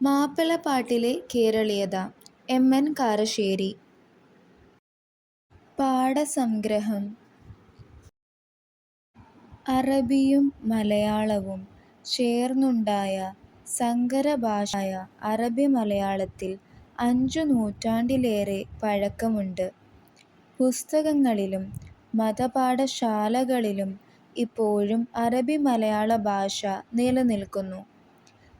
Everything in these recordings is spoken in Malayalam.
മാപ്പിളപ്പാട്ടിലെ കേരളീയത എം. എൻ. കാരശ്ശേരി. പാഠസംഗ്രഹം അറബിയും മലയാളവും ചേർന്നുണ്ടായ സങ്കരഭാഷയായ അറബിമലയാളത്തിൽ അഞ്ചു നൂറ്റാണ്ടിലേറെ പഴക്കമുണ്ട്. പുസ്തകങ്ങളിലും മതപാഠശാലകളിലും ഇപ്പോഴും അറബി-മലയാള ഭാഷ നിലനിൽക്കുന്നു.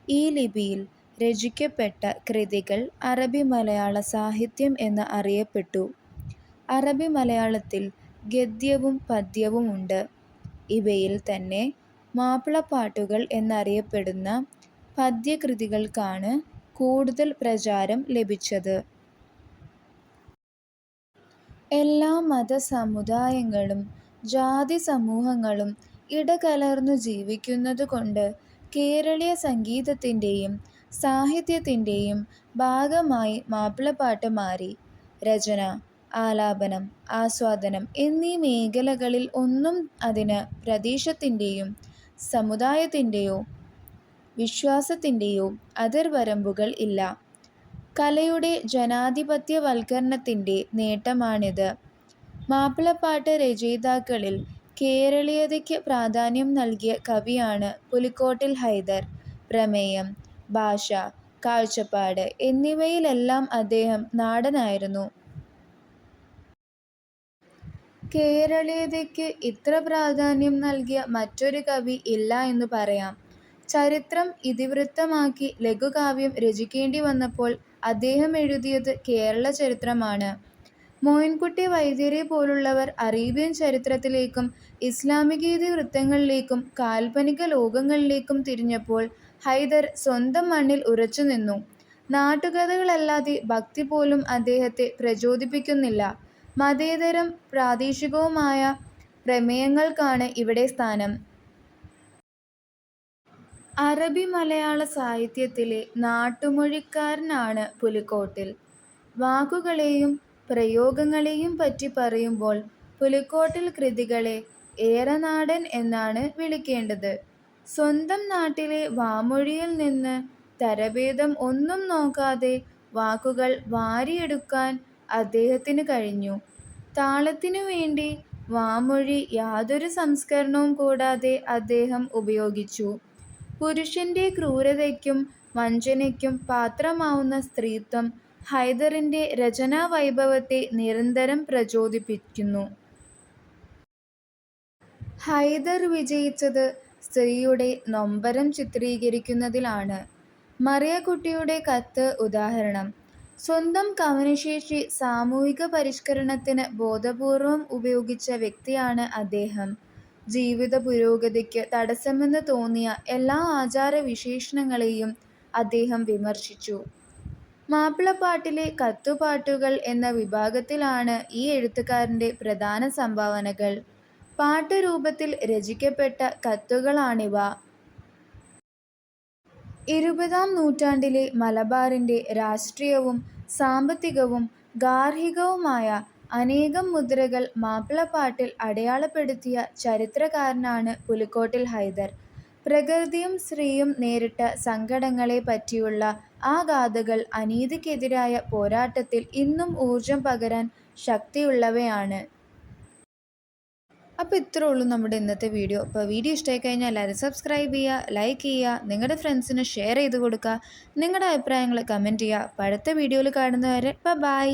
ഈ ലിപിയിൽ രചിക്കപ്പെട്ട കൃതികൾ അറബി മലയാള സാഹിത്യം എന്ന് അറിയപ്പെട്ടു. അറബി മലയാളത്തിൽ ഗദ്യവും പദ്യവുമുണ്ട്. ഇവയിൽ തന്നെ മാപ്പിളപ്പാട്ടുകൾ എന്നറിയപ്പെടുന്ന പദ്യകൃതികൾക്കാണ് കൂടുതൽ പ്രചാരം ലഭിച്ചത്. എല്ലാ മതസമുദായങ്ങളും ജാതിസമൂഹങ്ങളും ഇടകലർന്നു ജീവിക്കുന്നതുകൊണ്ട് കേരളീയ സംഗീതത്തിന്റെയും സാഹിത്യത്തിന്റെയും ഭാഗമായി മാപ്പിളപ്പാട്ട് മാറി. രചന, ആലാപനം, ആസ്വാദനം എന്നീ മേഖലകളിൽ ഒന്നും അതിന് പ്രദേശത്തിന്റെയും സമുദായത്തിന്റെയോ വിശ്വാസത്തിന്റെയോ അതിർവരമ്പുകൾ ഇല്ല. കലയുടെ ജനാധിപത്യവൽക്കരണത്തിന്റെ നേട്ടമാണിത്. മാപ്പിളപ്പാട്ട് രചയിതാക്കളിൽ കേരളീയതയ്ക്ക് പ്രാധാന്യം നൽകിയ കവിയാണ് പുലിക്കോട്ടിൽ ഹൈദർ. പ്രമേയം, ഭാഷ, കാഴ്ചപ്പാട് എന്നിവയിലെല്ലാം അദ്ദേഹം നാടനായിരുന്നു. കേരളീയതയ്ക്ക് ഇത്ര പ്രാധാന്യം നൽകിയ മറ്റൊരു കവി ഇല്ല എന്ന് പറയാം. ചരിത്രം ഇതിവൃത്തമാക്കി ലഘുകാവ്യം രചിക്കേണ്ടി വന്നപ്പോൾ അദ്ദേഹം എഴുതിയത് കേരള ചരിത്രമാണ് മോയിൻകുട്ടി വൈദ്യരെ പോലുള്ളവർ അറേബ്യൻ ചരിത്രത്തിലേക്കും ഇസ്ലാമികേതിവൃത്തങ്ങളിലേക്കും കാൽപ്പനിക ലോകങ്ങളിലേക്കും തിരിഞ്ഞപ്പോൾ ഹൈദർ സ്വന്തം മണ്ണിൽ ഉറച്ചുനിന്നു. നാട്ടുകഥകളല്ലാതെ ഭക്തി പോലും അദ്ദേഹത്തെ പ്രചോദിപ്പിക്കുന്നില്ല. മതേതരം പ്രാദേശികവുമായ പ്രമേയങ്ങൾക്കാണ് ഇവിടെ സ്ഥാനം. അറബി മലയാള സാഹിത്യത്തിലെ നാട്ടുമൊഴിക്കാരനാണ് പുലിക്കോട്ടിൽ. വാക്കുകളെയും പ്രയോഗങ്ങളെയും പറ്റി പറയുമ്പോൾ പുലിക്കോട്ടിൽ കൃതികളെ ഏറെ നാടൻ എന്നാണ് വിളിക്കേണ്ടത്. സ്വന്തം നാട്ടിലെ വാമൊഴിയിൽ നിന്ന് തരഭേദം ഒന്നും നോക്കാതെ വാക്കുകൾ വാരിയെടുക്കാൻ അദ്ദേഹത്തിന് കഴിഞ്ഞു. താളത്തിനു വേണ്ടി വാമൊഴി യാതൊരു സംസ്കരണവും കൂടാതെ അദ്ദേഹം ഉപയോഗിച്ചു. പുരുഷന്റെ ക്രൂരതയ്ക്കും വഞ്ചനയ്ക്കും പാത്രമാവുന്ന സ്ത്രീത്വം ഹൈദറിന്റെ രചനാവൈഭവത്തെ നിരന്തരം പ്രചോദിപ്പിക്കുന്നു. ഹൈദർ വിജയിച്ചത് സ്ത്രീയുടെ നൊമ്പരം ചിത്രീകരിക്കുന്നതിലാണ്. മറിയക്കുട്ടിയുടെ കത്ത് ഉദാഹരണം. സ്വന്തം കവനശേഷി സാമൂഹിക പരിഷ്കരണത്തിന് ബോധപൂർവം ഉപയോഗിച്ച വ്യക്തിയാണ് അദ്ദേഹം. ജീവിത പുരോഗതിക്ക് തടസ്സമെന്ന് തോന്നിയ എല്ലാ ആചാര വിശേഷണങ്ങളെയും അദ്ദേഹം വിമർശിച്ചു. മാപ്പിളപ്പാട്ടിലെ കത്തുപാട്ടുകൾ എന്ന വിഭാഗത്തിലാണ് ഈ എഴുത്തുകാരന്റെ പ്രധാന സംഭാവനകൾ. പാട്ടുരൂപത്തിൽ രചിക്കപ്പെട്ട കത്തുകളാണിവ. ഇരുപതാം നൂറ്റാണ്ടിലെ മലബാറിന്റെ രാഷ്ട്രീയവും സാമ്പത്തികവും ഗാർഹികവുമായ അനേകം മുദ്രകൾ മാപ്പിളപ്പാട്ടിൽ അടയാളപ്പെടുത്തിയ ചരിത്രകാരനാണ് പുലിക്കോട്ടിൽ ഹൈദർ. പ്രകൃതിയും സ്ത്രീയും നേരിട്ട സങ്കടങ്ങളെ പറ്റിയുള്ള ആ ഗാഥകൾ അനീതിക്കെതിരായ പോരാട്ടത്തിൽ ഇന്നും ഊർജം പകരാൻ ശക്തിയുള്ളവയാണ്. അപ്പോൾ ഇത്രേ ഉള്ളൂ നമ്മുടെ ഇന്നത്തെ വീഡിയോ. അപ്പോൾ വീഡിയോ ഇഷ്ടമായി കഴിഞ്ഞാൽ എല്ലാവരും സബ്സ്ക്രൈബ് ചെയ്യുക, ലൈക്ക് ചെയ്യുക, നിങ്ങളുടെ ഫ്രണ്ട്സിന് ഷെയർ ചെയ്ത് കൊടുക്കുക, നിങ്ങളുടെ അഭിപ്രായങ്ങൾ കമന്റ് ചെയ്യുക. അപ്പോൾ അടുത്ത വീഡിയോയിൽ കാണുന്നവരെ ബൈ.